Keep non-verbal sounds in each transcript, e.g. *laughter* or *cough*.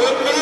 Amen. *laughs*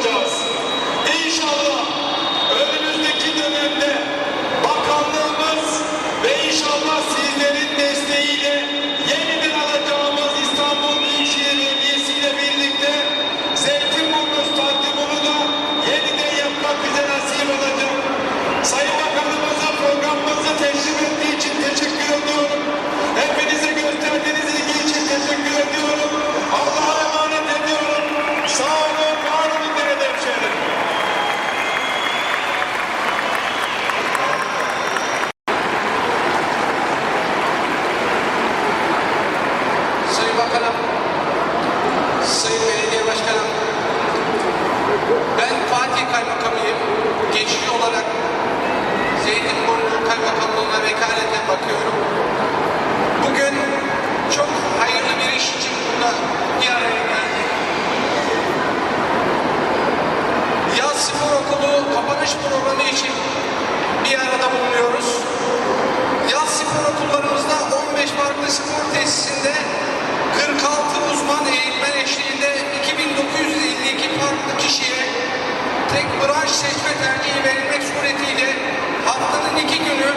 olacağız. İnşallah önümüzdeki dönemde bakanlığımız ve inşallah sizlerin Kapanış programı için bir arada bulunuyoruz. Yaz spor okullarımızda 15 farklı spor tesisinde 40 46 uzman eğitmen eşliğinde 2952 farklı kişiye tek branş seçme tercihi verilmek suretiyle haftanın iki günü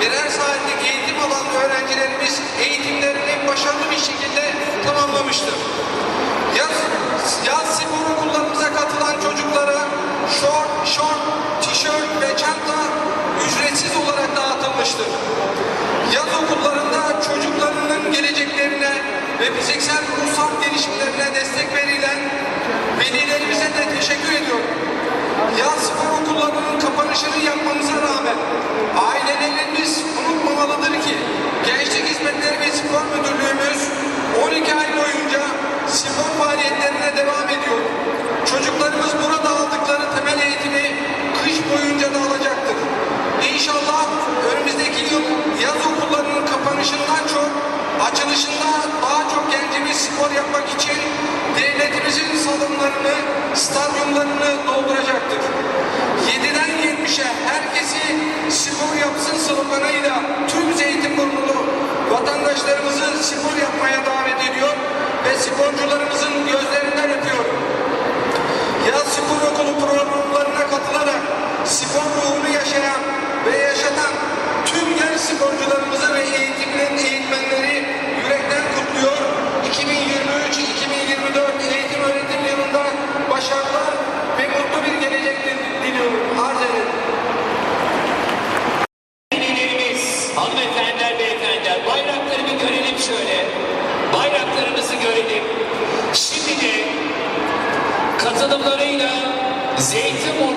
birer saatlik eğitim alan öğrencilerimiz eğitimlerini başarılı bir şekilde tamamlamıştır. Yaz, yaz spor okullarımıza ve fiziksel ruhsal gelişimlerine destek verilen velilerimize de teşekkür ediyorum. Yaz spor okullarının kapanışını yapmamıza rağmen ailelerimiz unutmamalıdır ki Gençlik Hizmetleri ve Spor Müdürlüğümüz 12 ay boyunca spor faaliyetlerine devam ediyor. Çocuklarımız burada aldıkları temel eğitimi kış boyunca da alacaktır. İnşallah önümüzdeki yıl yaz okullarının kapanışından çok açılışında daha çok gencimiz spor yapmak için devletimizin salonlarını, stadyumlarını dolduracaktır. 7'den 70'e herkesi spor yapsın sloganıyla tüm Zeytinburnu'lu vatandaşlarımızı spor yapmaya davet ediyor ve sporcularımızın gözlerinden öpüyorum. Yaz spor okulu programlarına katılarak spor ruhunu yaşayan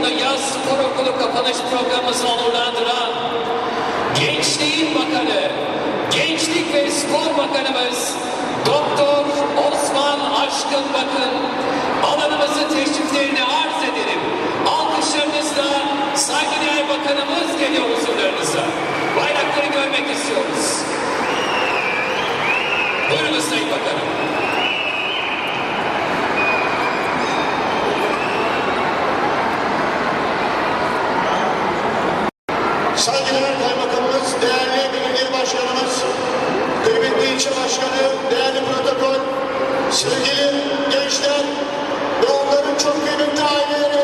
Zeytinburnu Yaz Spor Okulu kapanış programımızı onurlandıran Gençliğin Bakanı, Gençlik ve Spor Bakanımız Doktor Osman Aşkın Bakın alanımızı teşriflerini arz ederim. Alkışlarınızla saygıdeğer bakanımız geliyor huzurlarınıza. Bayrakları görmek istiyoruz. Buyurunuz Sayın Bakanım. even died in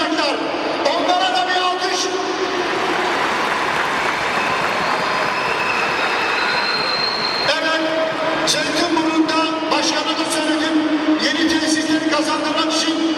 yapacaklar. Onlara da bir alkış. Evet, Zeytinburnu'nda başkanımız söyledi. Yeni tesisleri kazandırmak için